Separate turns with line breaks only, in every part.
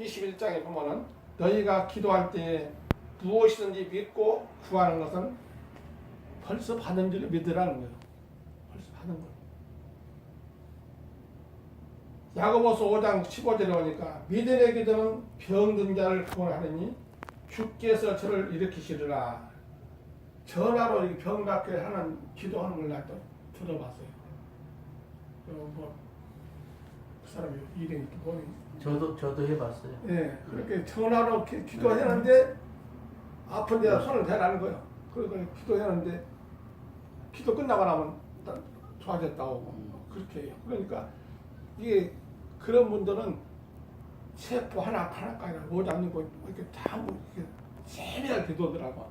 21장에 보면은 너희가 기도할 때 무엇이든지 믿고 구하는 것은 벌써 받은 줄 믿으라는 거예요. 벌써 받은 거. 야고보서 5장 15절에 보니까 믿음의 기도는 병든 자를 구원하느니 주께서 저를 일으키시리라. 전화로 병 낫게 하는 기도하는 걸 들어봤어요. 어, 뭐, 그 사람이 이름이 뭐니?
저도 저도 해봤어요.
예, 그렇게 전화로 기, 기도했는데 아픈 데다 손을 대라는 거예요. 그러니까 기도했는데 기도 끝나고 나면 다 좋아졌다고 그렇게 해요. 그러니까 이게 그런 분들은 세포 하나 하나까지 못 잡는 거 이렇게 전부 이렇게 세밀하게 기도하더라고.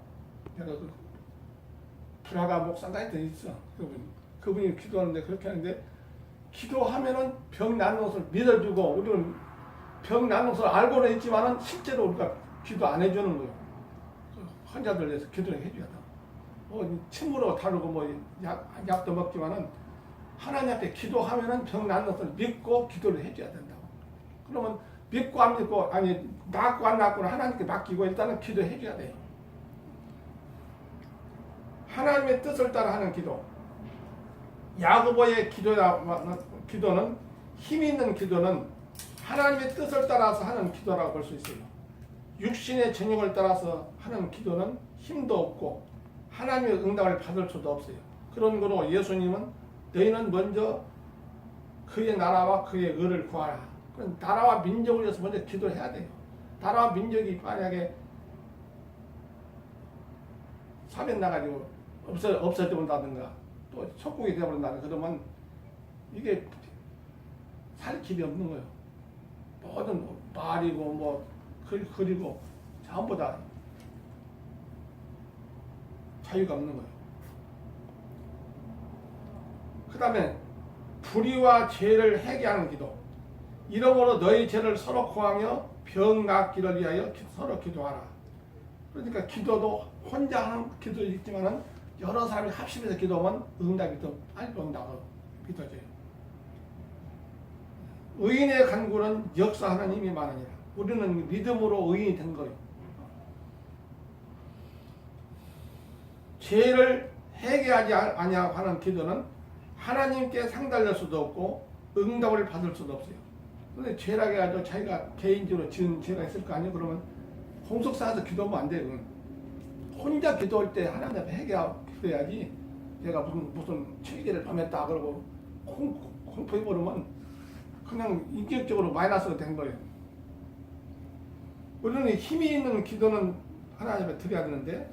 내가 그 불화가 목사가 있던 있어 그분 그분이 기도하는데 그렇게 하는데 기도하면은 병 낫는 것을 믿어주고 우리는 병 낫는 것을 알고는 있지만은 실제로 우리가 기도 안 해주는 거예요. 그 환자들 위해서 기도를 해줘야 돼. 뭐 침으로 다루고 뭐 약, 약도 먹지만은 하나님 앞에 기도하면은 병 낫는 것을 믿고 기도를 해줘야 된다고. 그러면 믿고 안 믿고 아니 낫고 안 낫고는 하나님께 맡기고 일단은 기도해줘야 돼요. 하나님의 뜻을 따라 하는 기도. 야고보의 기도야 기도는 힘 있는 기도는 하나님의 뜻을 따라서 하는 기도라고 볼 수 있어요. 육신의 전형을 따라서 하는 기도는 힘도 없고 하나님의 응답을 받을 수도 없어요. 그런 거로 예수님은 너희는 먼저 그의 나라와 그의 의를 구하라. 그럼 나라와 민족을 위해서 먼저 기도를 해야 돼요. 나라와 민족이 만약에 사변 나가지고 없어 없어져 본다든가 또 속국이 되어버린다든가 그러면 이게 살 길이 없는 거예요. 모든 말이고 뭐 글, 글이고 전부 다 자유가 없는 거예요. 그 다음에 불의와 죄를 해결하는 기도. 이러므로 너희 죄를 서로 구하며 병 낫기를 위하여 기- 서로 기도하라. 그러니까 기도도 혼자 하는 기도 있지만은 여러 사람이 합심해서 기도하면 응답이 더 빨리 온다고 믿어져요. 의인의 간구는 역사하는 힘이 많으니라. 우리는 믿음으로 의인이 된 거예요. 죄를 해결하지 아니하고 하는 기도는 하나님께 상달될 수도 없고 응답을 받을 수도 없어요. 근데 죄라고 해가지고 자기가 개인적으로 지은 죄가 있을 거 아니에요? 그러면 홍석 쌓아서 기도하면 안 돼요. 혼자 기도할 때 하나님 앞에 해결하고 기도해야지 내가 무슨 무슨 체계를 범했다 그러고 콩, 공포해 버리면 그냥 인격적으로 마이너스가 된 거예요. 우리는 힘이 있는 기도는 하나님 앞에 드려야 되는데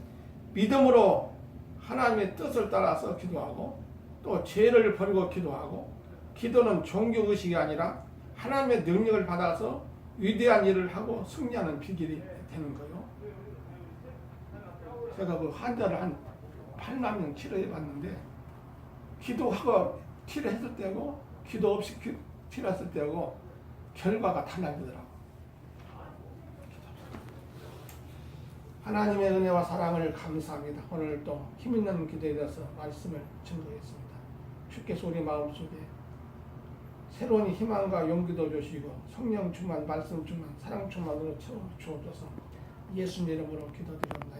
믿음으로 하나님의 뜻을 따라서 기도하고 또 죄를 버리고 기도하고 기도는 종교 의식이 아니라 하나님의 능력을 받아서 위대한 일을 하고 승리하는 비결이 되는 거예요. 제가 그 환자를 한 8만 명 치료해 봤는데 기도하고 치료했을 때고 기도 없이 기- 치료했을 때고 결과가 달라지더라고. 하나님의 은혜와 사랑을 감사합니다. 오늘 또 힘있는 기도에 대해서 말씀을 증거했습니다. 주께서 우리 마음속에 새로운 희망과 용기도 주시고 성령 충만, 말씀 충만, 사랑 충만으로 채워 주옵소서. 예수님 이름으로 기도드립니다.